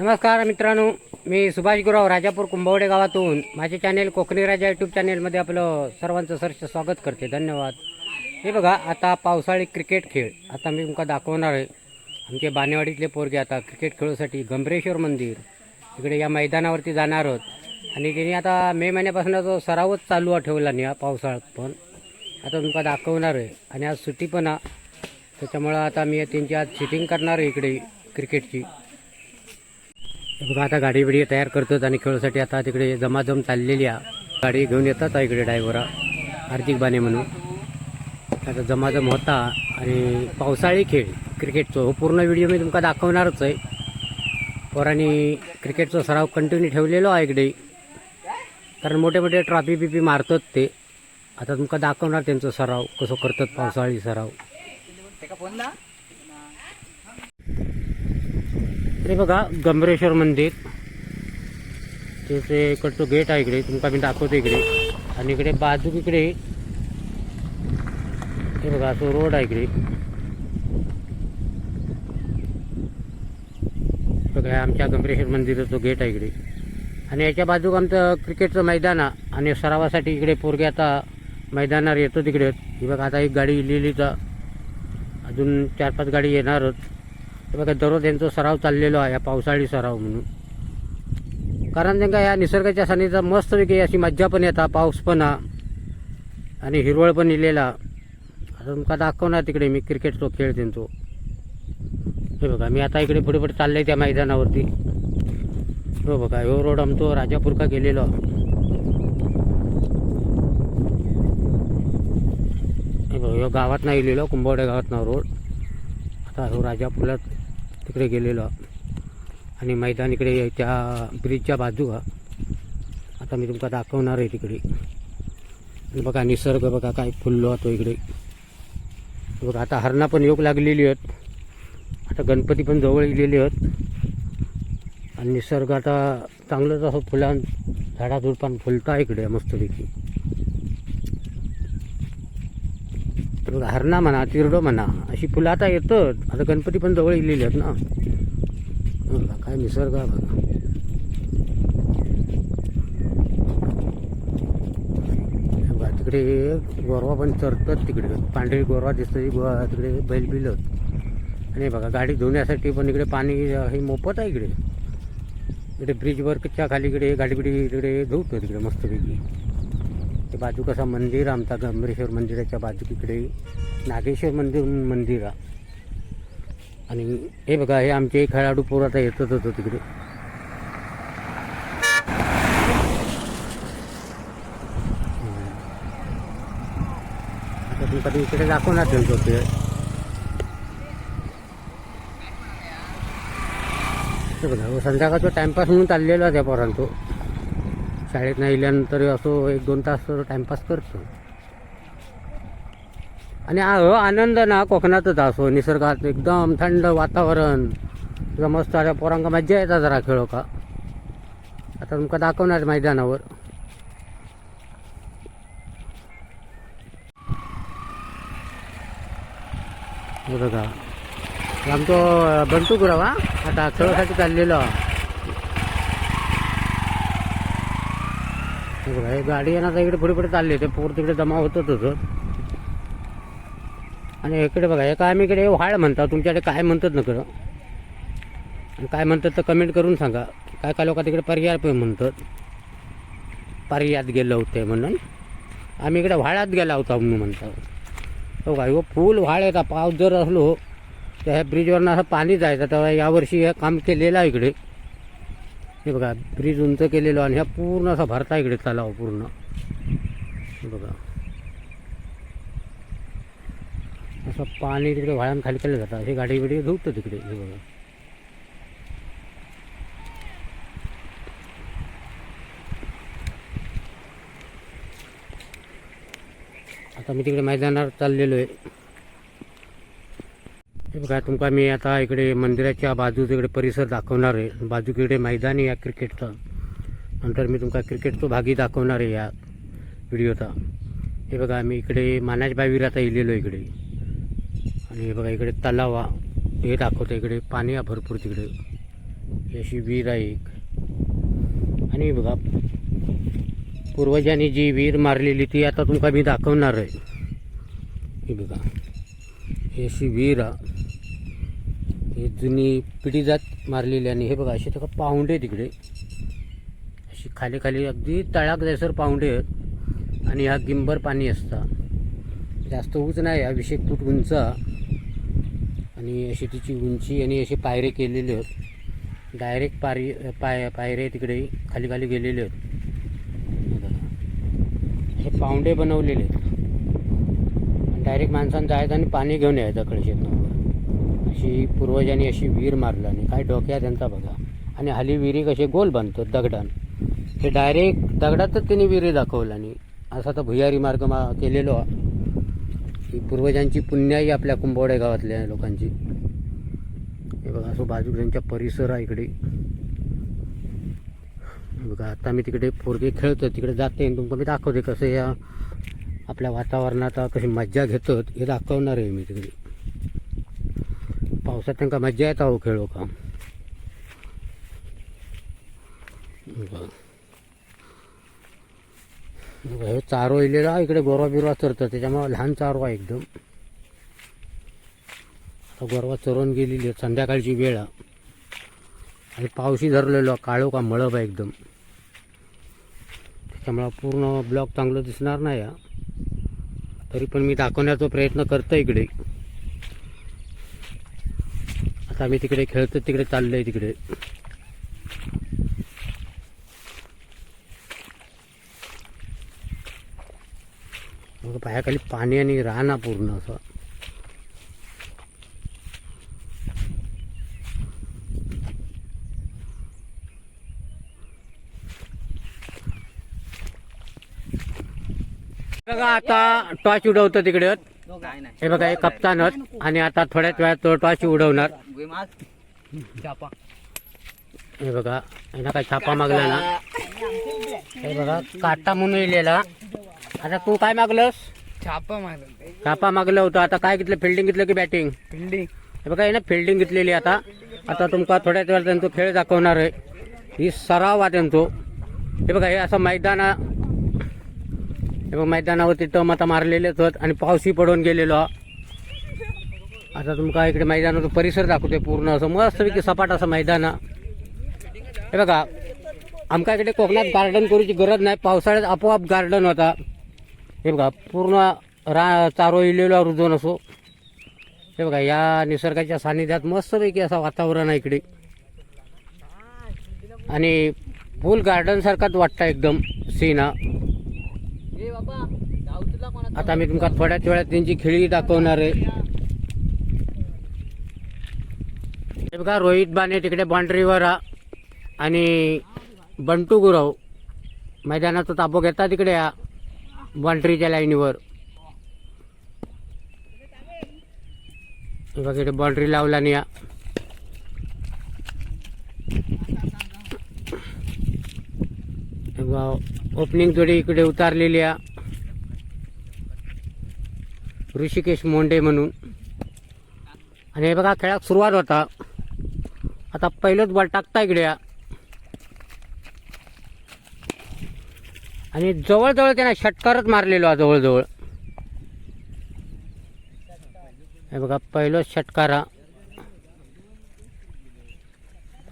नमस्कार मित्रांनो मी सुभाष गुराव राजापूर कुंभवडे गावातून. माझे चॅनेल कोकणी राजा यूट्यूब चॅनेलमध्ये आपलं सर्वांचं सरचं स्वागत करते. धन्यवाद. हे बघा आता पावसाळी क्रिकेट खेळ. आता मी तुमका दाखवणार आहे. आमचे बानेवाडीतले पोरगे आता क्रिकेट खेळूसाठी गंभरेश्वर मंदिर. इकडे या मैदानावरती जाणार आहोत. आणि त्यांनी आता मे महिन्यापासून जो सरावच चालू ठेवला नाही हा पावसाळ्यात पण आता तुमका दाखवणार आहे. आणि आज सुट्टी पण त्याच्यामुळं आता मी त्यांची आज सिटिंग करणार आहे इकडे क्रिकेटची बघा आता गाडी बिडी तयार करतात आणि खेळासाठी आता तिकडे जमाजम चाललेली आहे. गाडी घेऊन येतात इकडे ड्रायव्हरा हार्दिक बाने म्हणून. आता जमाजम होता आणि पावसाळी खेळ क्रिकेटचो. हो पूर्ण व्हिडिओ मी तुमका दाखवणारच आहे. पोरांनी क्रिकेटचा सराव कंटिन्यू ठेवलेलो आहे इकडे. कारण मोठे मोठे ट्रॉफी बिफी मारतात ते. आता तुमका दाखवणार त्यांचा सराव कसं करतात पावसाळी सराव. हे बघा गंभरेश्वर मंदिर. तिथे इकडचं गेट आहे इकडे. तुमका मी दाखवतो इकडे. आणि इकडे बाजूक इकडे हे बघा असं रोड आहे इकडे. बघा आमच्या गंभरेश्वर मंदिराचं गेट आहे इकडे. आणि याच्या बाजूक आमचं क्रिकेटचं मैदान आहे. आणि सरावासाठी इकडे पोरगे आता मैदानावर येतो तिकडे ही बघा आता एक गाडी इलेली तर अजून चार पाच गाडी येणारच. बघा दररोज यांचा सराव चाललेलो आहे या पावसाळी सराव म्हणून. कारण त्यांना या निसर्गाच्या सानिध्यात मस्तपैकी अशी मज्जा पण येतात पाऊस पण हा आणि हिरवळ पण इलेला आता तुमका दाखवणार तिकडे मी क्रिकेट तो खेळ त्यांचो. हे बघा मी आता इकडे पुढे पुढे चाललंय त्या मैदानावरती. हो बघा हो रोड आमचो राजापूर का गेलेलो. हे बघा गावात नाही इलेलो कुंभवडे गावात ना रोड. आता राजा पुलात तिकडे गेलेलो. आणि मैदान इकडे त्या ब्रिजच्या बाजू हा. आता मी तुमका दाखवणार आहे तिकडे. बघा निसर्ग बघा काय फुललो होतो इकडे. बघा आता हरणा पण योग लागलेली आहेत. आता गणपती पण जवळ येलेले आहेत. आणि निसर्ग आता चांगलंच असं फुलां झाडाझुडपान फुलता इकडे मस्तपैकी. हरणा म्हणा तिरडं म्हणा अशी फुलं आता येतात आता गणपती पण जवळ येलेली आहेत ना. काय निसर्ग आहे बघा. बघा, तिकडे गोरवा पण चरतात तिकडे. पांढरी गोरवा दिसतं गो तिकडे बैल बिल आणि बघा गाडी धुण्यासाठी पण इकडे पाणी हे मोफत आहे इकडे. इकडे ब्रिजवरच्या खाली इकडे गाडी बिडी इकडे धुवतो तिकडे मस्तपैकी. ते बाजू कसा मंदिर आमचा गंभीरेश्वर मंदिराच्या बाजू तिकडे नागेश्वर मंदिर मंदिर आहे. आणि हे बघा हे आमचे खेळाडू पोर आता येतच होतो तिकडे. आता तुम्ही कधी इकडे दाखवणार त्यांचं ते बघा संध्याकाळचा टाइमपास म्हणून चाललेला त्या पोरांतो शाळेत नाही गेल्यानंतर असो एक दोन तास टाईमपास टाइमपास करतो. आणि हा हो आनंद ना कोकणातच असो निसर्गात एकदम थंड वातावरण तुझा मस्त अशा पोरांका मज्जा येतात जरा खेळो का? आता तुमका दाखवणार मैदानावर. बघा. आमचं आमचो बंटू गुराव हा. आता खेळासाठी चाललेलो हा. हे बघा हे गाडी येणार इकडे पुढे पुढे चालली ते पूर तिकडे जमा होतच होतं. आणि इकडे बघा एका आम्ही इकडे व्हाळ म्हणतात. तुमच्याकडे काय म्हणतात ना खरं आणि काय म्हणतात तर कमेंट करून सांगा. काय काय लोक तिकडे पर्याय पण म्हणतात. पर्यायात गेलो होते म्हणून. आम्ही इकडे व्हाळात गेला होता म्हणून म्हणतात. हो हो फुल व्हाळ येतात पाऊस जर असलो तर ह्या ब्रिजवरनं असं पाणी जायचं. तेव्हा यावर्षी हे काम केलेलं आहे इकडे. हे बघा ब्रिज उंच केलेलो आणि ह्या पूर्ण असा भरता इकडे तलाव पूर्ण. हे बघा. असं पाणी तिकडे व्हाळान खाली केलं जातं. अशी गाडी बिडी धुवतं तिकडे हे बघा. आता मी तिकडे मैदानावर चाललेलो आहे. बघा तुमका मी आता इकडे मंदिराच्या बाजू इकडे परिसर दाखवणार आहे. बाजूकडे मैदान आहे या क्रिकेटचा नंतर मी तुमका क्रिकेटचा भागी दाखवणार आहे या व्हिडिओचा. हे बघा मी इकडे मानाज बावीर आता इलेलो इकडे. आणि हे बघा इकडे तलाव. हे दाखवतो इकडे पाणी आहे भरपूर तिकडे. अशी विहीर आहे एक. आणि बघा पूर्वजांनी जी विहीर मारलेली ती आता तुमका मी दाखवणार आहे. हे बघा अशी विहीर आहे. ही जुनी पिढी जात मारलेली आणि हे बघा असे तर पाहुंडे तिकडे अशी खाली खाली अगदी तळाक जायसर पाहुंडे आहेत आणि हा गिंबर पाणी असता. जास्त उंच नाही हा विषय फूट उंच. आणि अशी तिची उंची आणि असे पायरे केलेले आहेत. डायरेक्ट पारी पाय पायरे तिकडे खाली खाली गेलेले आहेत. हे पाहुंडे बनवलेले आहेत. डायरेक्ट माणसानं जायचं आणि पाणी घेऊन यायचं कळशेतनं अशी पूर्वजांनी अशी विहीर मारलं आणि काय डोक्या त्यांचा बघा. आणि हाली विहिरी कसे गोल बांधतात दगडान. हे डायरेक्ट दगडातच त्यांनी विहिरी दाखवलं आणि असा तर भुयारी मार्ग मा केलेलो. हा. ही पूर्वजांची पुण्याही आपल्या कुंभवडे गावातल्या लोकांची. हे बघा असं बाजू त्यांच्या परिसर आहे इकडे. बघा आता मी तिकडे पोरगे खेळतो तिकडे जाते आणि तुमका मी दाखवते कसं या आपल्या वातावरणात कशी मज्जा घेतात हे दाखवणार आहे मी तिकडे. पावसात त्यांना मज्जा येत अहो खेळो हो का हे चारो इलेला इकडे गोरवा बिरवा चरतं त्याच्यामुळे लहान चारो आहे एकदम. आता गोरवा चरवून गेलेली आहे संध्याकाळची वेळ आणि पावशी धरलेलो काळो का मळब आहे एकदम. त्याच्यामुळं पूर्ण ब्लॉक चांगलं दिसणार नाही तरी पण मी दाखवण्याचा प्रयत्न करतो इकडे. आता आम्ही तिकडे खेळतो तिकडे चाललोय तिकडे. मग पायाखाली पाणी आणि राहणा पूर्ण असं. बघा आता टॉर्च उडवतो तिकडे. हे बघा हे कप्तानच आणि आता थोड्याच वेळात तो टॉर्च उडवणार. हे बघा यांना काय छापा मागला ना हे बघा काटा म्हणून लिहिलेला. आता तू काय मागलंस? छापा मारला छापा मागलं होतं. आता काय घेतलं? फिल्डिंग घेतलं की बॅटिंग बिल्डिंग हे बघा हे ना फिल्डिंग घेतलेली आता. आता तुमका थोड्याच वेळात त्यांचा खेळ दाखवणार आहे. ही सराव आहे त्यांचो. हे बघा हे असं मैदान. हे बघा मैदानावरती टम आता मारलेलेच होत आणि पावसी पडून गेलेलो. आता तुमका इकडे मैदानाचा परिसर दाखवते पूर्ण असं मस्तपैकी सपाट असं मैदान. हे बघा आमच्या इकडे कोकणात गार्डन करूची गरज नाही पावसाळ्यात आपोआप गार्डन होता. हे बघा पूर्ण रा चारो इलेलो रुजवून असो. हे बघा या निसर्गाच्या सानिध्यात मस्तपैकी असं वातावरण आहे इकडे. आणि फुल गार्डन सारखाच वाटतं एकदम सीन हा. आता मी तुमका थोड्याच वेळात त्यांची खेळी दाखवणार आहे. हे बघा रोहित बाने तिकडे बाउंड्रीवर आणि बंटू गुरव मैदानाचा ताबो घेता तिकडे या बाउंड्रीच्या लाईनीवर. बघा इकडे बाउंड्री लावला नाही या ओपनिंग जोडी इकडे उतारलेली आहे ऋषिकेश मोंडे म्हणून. आणि हे बघा खेळात सुरुवात होता. आता पहिलंच बॉल टाकता इकडे आणि जवळजवळ त्याने षटकारच मारलेलो हा जवळजवळ. हे बघा पहिलं षटकार हा.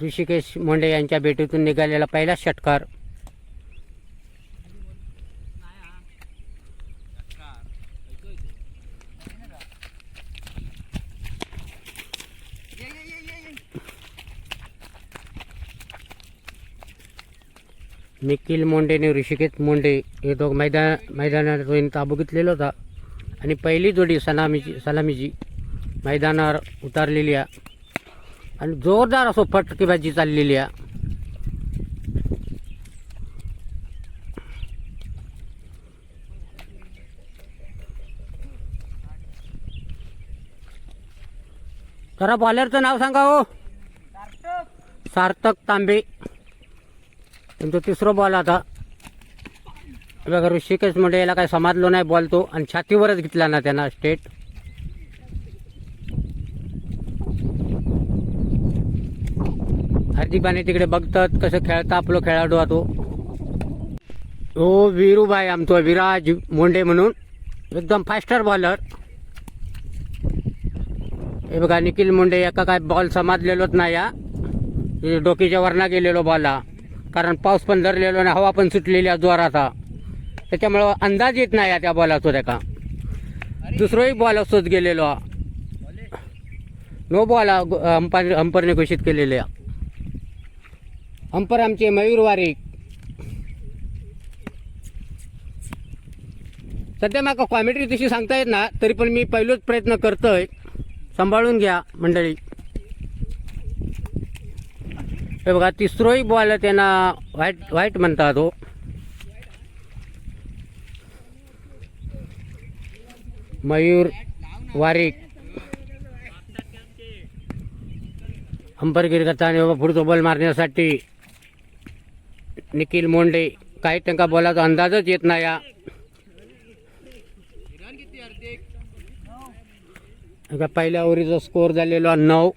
ऋषिकेश मोंडे यांच्या भेटीतून निघालेला पहिला षटकार. निखिल मोंडे आणि ऋषिकेश मोंडे हे दोघ मैदान मैदानावर त्यांनी ताबू घेतलेला होता. आणि पहिली जोडी सलामीची सलामीची मैदानावर उतारलेली आहे. आणि जोरदार असो फटकेबाजी चाललेली आहे. जरा बॉलरचं नाव सांगा हो. सार्थक तांबे. त्यांचा तिसरा बॉल आता. बघा ऋषिकेश म्हणजे याला काय समाजलो नाही बॉल तो. आणि छातीवरच घेतला ना त्यांना स्टेट हार्दिक बाने तिकडे बघतात कसं खेळता आपलं खेळाडू हा तो. हो वीरूबाई आमचा विराज मोंडे म्हणून. एकदम फास्टर बॉलर हे बघा निखिल मुंडे एका काय बॉल समाजलेलोच नाही या डोकीच्या वरना गेलेलो बॉल हा. कारण पाऊस पण धरलेलो आणि हवा पण सुटलेली आहे जोराचा. त्याच्यामुळं अंदाज येत नाही त्या बॉलाचो त्याका दुसरोही बॉल असतोच गेलेलो. नो बॉल अंपायर अंपरने घोषित केलेले अंपर आमचे मयूर वारीक. सध्या माका कॉमेडी तशी सांगता येत ना तरी पण मी पहिलोच प्रयत्न करतोय. सांभाळून घ्या मंडळी. हे बघा तिसरोही बॉल त्यांना व्हाईट व्हाईट म्हणतात हो. मयूर वारीक. अंबरगिरी करता आणि बाबा पुढचा बॉल मारण्यासाठी निखिल मोंडे. काही त्यांना बॉलाचा अंदाजच येत नाही या पहिल्या ओव्हरीचा स्कोअर झालेला नऊ.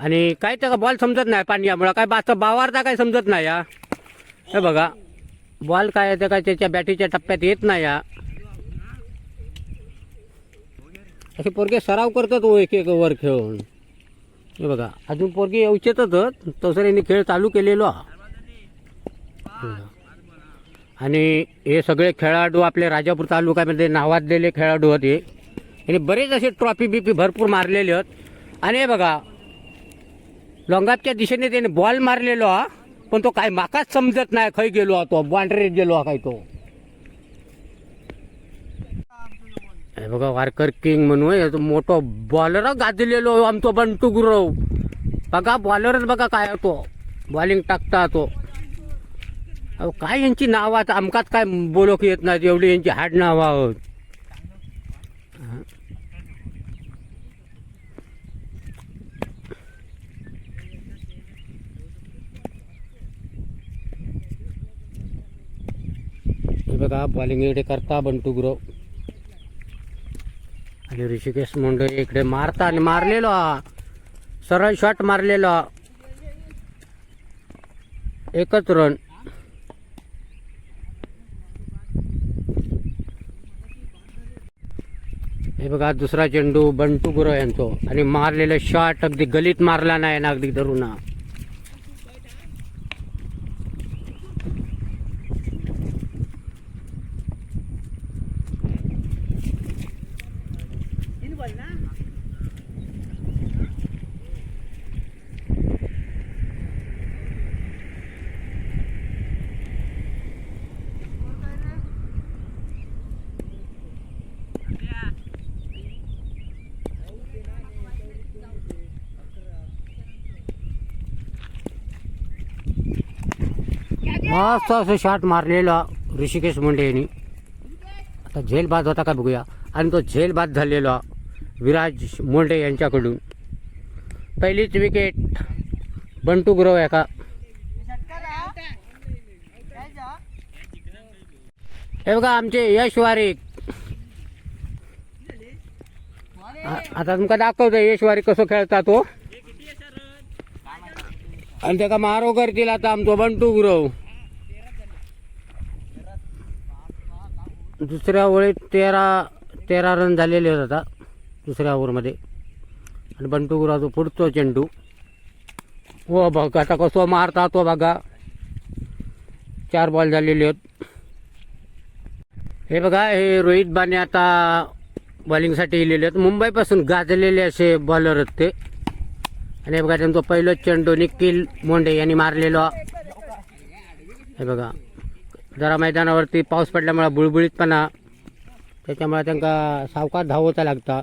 आणि काय त्याचा बॉल समजत नाही पाण्यामुळं काय बाचा बावारता काय समजत नाही या. हे बघा. बॉल काय आहे ते काय त्याच्या बॅटीच्या टप्प्यात येत नाही या. असे पोरगे सराव करतात हो एक एक ओव्हर खेळून. हे बघा. अजून पोरगे येऊचेतच तसं खेळ चालू केलेलो. हा. आणि हे सगळे खेळाडू आपले राजापूर तालुक्यामध्ये नावाजलेले खेळाडू होते. आणि बरेच असे ट्रॉफी बिपी भरपूर मारलेले आहेत. आणि हे बघा लोंगातच्या दिशेने त्याने बॉल मारलेलो हा पण तो काय माकाच समजत नाही खंय गेलो हा तो बाउंड्रीत गेलो हा काय तो. हे बघा वारकर किंग म्हणून हे मोठो बॉलर गाजलेलो आमचो बंटू गुरव. बघा बॉलरच बघा काय तो. बॉलिंग टाकता तो. अहो काय यांची नाव आता आमकाच काय बोलोक येत नाही एवढी यांची हाड नावं आहोत हे बघा इकडे करता बंटू गुरव आणि ऋषिकेश मुंडे इकडे मारता आणि मारलेलो. हा सरळ शॉट मारलेलो. हा एकच रन हे बघा दुसरा चेंडू बंटू गुरव यांचो. आणि मारलेलं शॉट अगदी गलीत मारला नाही ना अगदी धरून मस्त असं शॉट मारलेला ऋषिकेश मुंडे यांनी. आता झेलबाद होता का बघूया. आणि तो झेल बाद झालेला विराज मुंडे यांच्याकडून. पहिलीच विकेट बंटू गुरव आहे का? हे बघा आमचे यश वारीक. आता तुमका दाखवतो यश वारीक कसं खेळता तो हो. आणि त्याका मारो करतील आता आमचो बंटू गुरव. दुसऱ्या ओळीत तेरा तेरा रन झालेले आहेत आता दुसऱ्या ओव्हरमध्ये. आणि बंटू गुराव पुढतो चेंडू. हो बघ आता कसं मारता तो हो बघा. चार बॉल झालेले आहेत हे बघा हे रोहित बाने आता बॉलिंगसाठी इलेले आहेत मुंबईपासून गाजलेले असे बॉलर आहेत ते. आणि हे बघा त्यांचा पहिलं चेंडू निखिल मोंडे यांनी मारलेलो. हे बघा. जरा मैदानावरती पाऊस पडल्यामुळे बुळबुळीतपणा त्याच्यामुळे त्यांना सावकाश धावता लागता.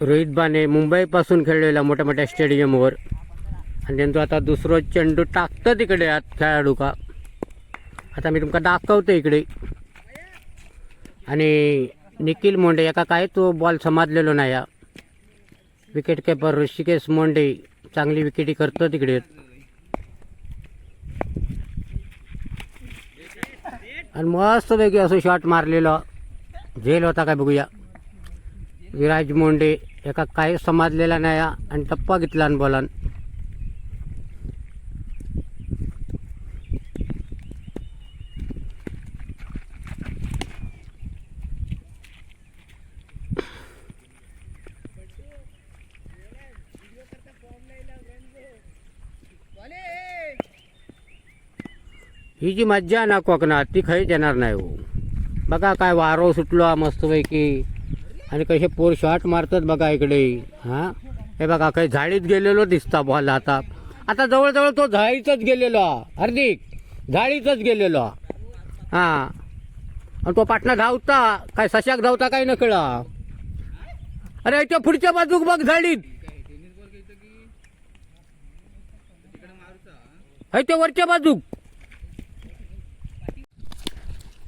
रोहित बाने मुंबईपासून खेळलेला मोठ्या मोठ्या स्टेडियमवर. आणि त्यांचं आता दुसरं चेंडू टाकतं तिकडे आत खेळाडू का. आता मी तुमका दाखवतो इकडे. आणि निखिल मोंडे एका काय तो बॉल समाजलेलो नाही हा. विकेट किपर ऋषिकेश मोंडे चांगली विकेटी करतो तिकडे. आणि मस्तपैकी असं शॉट मारलेलं. झेल होता काय बघूया. विराज मोंडे एका काही समजलेला नाही हा. आणि टप्पा घेतला आणि बोलान. ही जी मज्जा आहे ना कोकणात ती खरीच येणार नाही हो. बघा काय वारो सुटलो हा मस्तपैकी. आणि कसे पोर शॉट मारतात बघा इकडे. हां? हे बघा काही झाडीत गेलेलो दिसता बॉल आता. आता जवळजवळ तो झाडीतच गेलेलो. हार्दिक झाडीतच गेलेलो. हा. हां आणि तो पाटणा धावता. काय सशाक धावता काय न अरे त्या पुढच्या बाजूक बघ झाडीत. है ते वरच्या बाजूक.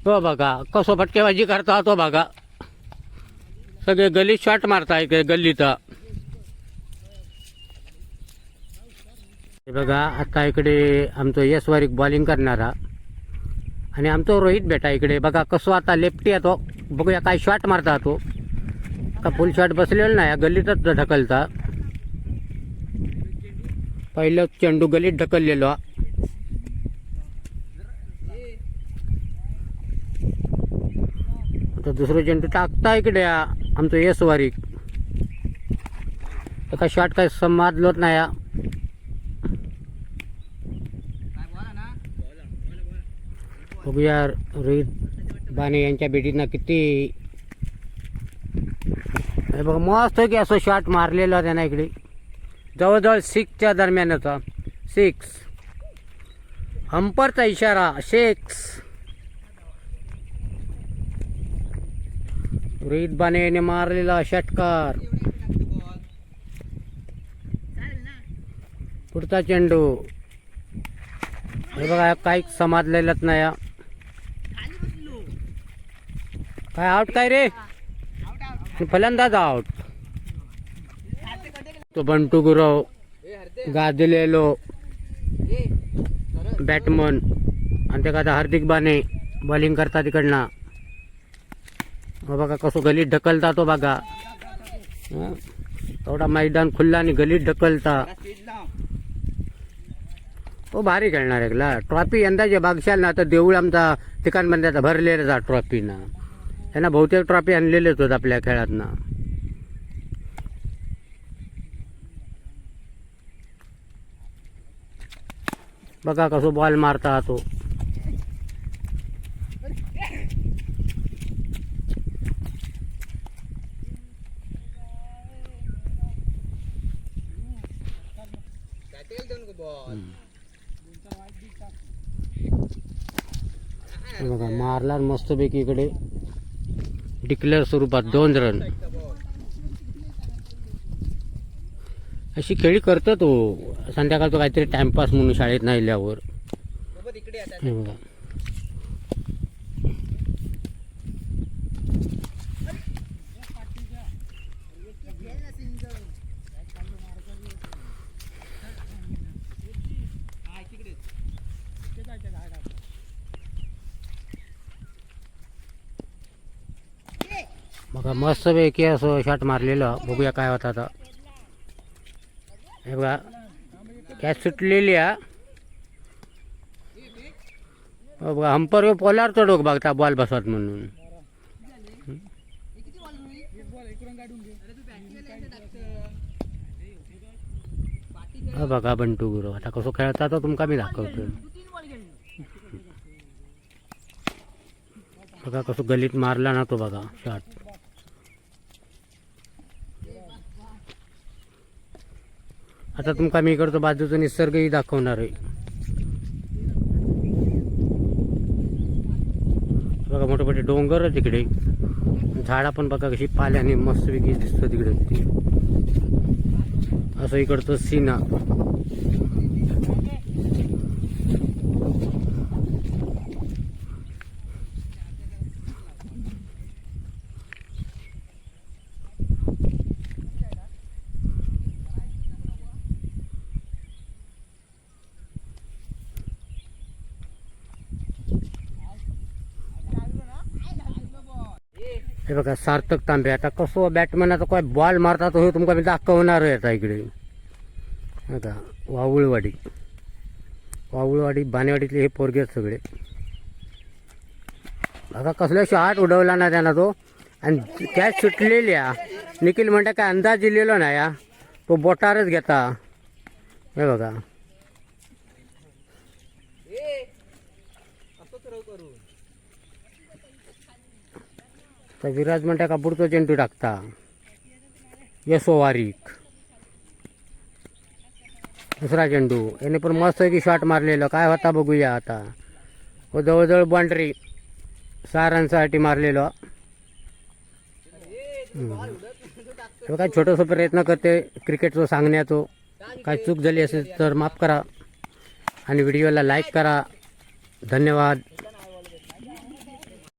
हो बघा कसं फटकेबाजी करता तो बघा. सगळे गल्लीत शॉट मारता इकडे गल्लीचा हे बघा आता इकडे आमचं यशवारीक बॉलिंग करणारा. आणि आमचं रोहित बेटा इकडे. बघा कसं आता लेफ्टी येतो बघूया काय शॉट मारता तो. का फुल शॉट बसलेला नाही गल्लीतच ढकलता. पहिलं चेंडू गल्लीत ढकललेलो. आता दुसरं चेंडू टाकता इकडे आमचं येस वारीक. एका शॉट काय समाजलोच नाही हा. बघूया रोहित बाने यांच्या भेटीनं किती हे बघा मस्त की असं शॉट मारलेला त्यांना इकडे. जवळजवळ सिक्सच्या दरम्यान होता सिक्स हंपरचा इशारा सिक्स रोहित बाने मारलेला षटकार पुढचा चेंडू. हे बघा काही समाजलेलंच नाही काय आउट काय रे? फलंदाज आउट तो बंटू गुरव गाजलेलो बॅटमन आणि ते का हार्दिक बाने बॉलिंग करता तिकडनं बघा कसं गलीत ढकलता तो बघा. तेवढा मैदान खुल्ला आणि गलीत ढकलता. तो भारी खेळणार एकला. ट्रॉफी यंदाचे बागशाल ना आता देऊळ आमचा ठिकाण भरलेलं जा ट्रॉफीनं त्यांना बहुतेक ट्रॉफी आणलेलेच होत आपल्या खेळातनं. बघा कसं बॉल मारता तो. हे बघा मारला मस्तपैकी इकडे डिक्लेअर स्वरूपात दोन रन अशी खेळी करतो हो. तो संध्याकाळचं काहीतरी टाइमपास म्हणून शाळेत नाही आल्यावर. हे बघा. बघा मस्तपैकी असं शॉट मारलेलं. बघूया काय होतं आता. हे बघा कॅच सुटलेली आहे. हो बघा हंपर पोलार चढोक बघता बॉल बसवत म्हणून. हा बघा बंटू गुरु आता कसं खेळता तो हो तुमका मी दाखवतो बघा कसं गलीत मारला ना तो बघा शॉट आता तुमका मी इकडचं बाजूचा निसर्गही दाखवणार आहे. बघा मोठे मोठे डोंगर आहे तिकडे. झाडा पण बघा कशी पाल्याने मस्त वेगळी दिसतं तिकडे. ती असं इकडचं सीना हे बघा सार्थक तांबे. आता कसं हो, बॅटमॅन आता काय बॉल मारता तो हे तुमका मी दाखवणार आहे आता इकडे. आता वावुळवाडी. वावुळवाडी बानेवाडीतले हे पोरगे आहेत सगळे. आता कसल्या शॉट उडवला ना त्यानं तो. आणि कॅच सुटलेल्या निखिल म्हणता काय अंदाज दिलेला नाही हा. तो बोटारच घेता. हे बघा. तर विराज म्हणता का पुढचं चेंडू टाकता. यसो वारीक. दुसरा चेंडू. याने पण मस्त की शॉट मारलेलं. काय होता बघूया आता. व जवळजवळ बाउंड्री सहा रनसाठी मारलेलं तो काय छोटंसं प्रयत्न करते क्रिकेटचं सांगण्याचं. काय चूक झाली असेल तर माफ करा. आणि व्हिडिओला लाईक करा. धन्यवाद.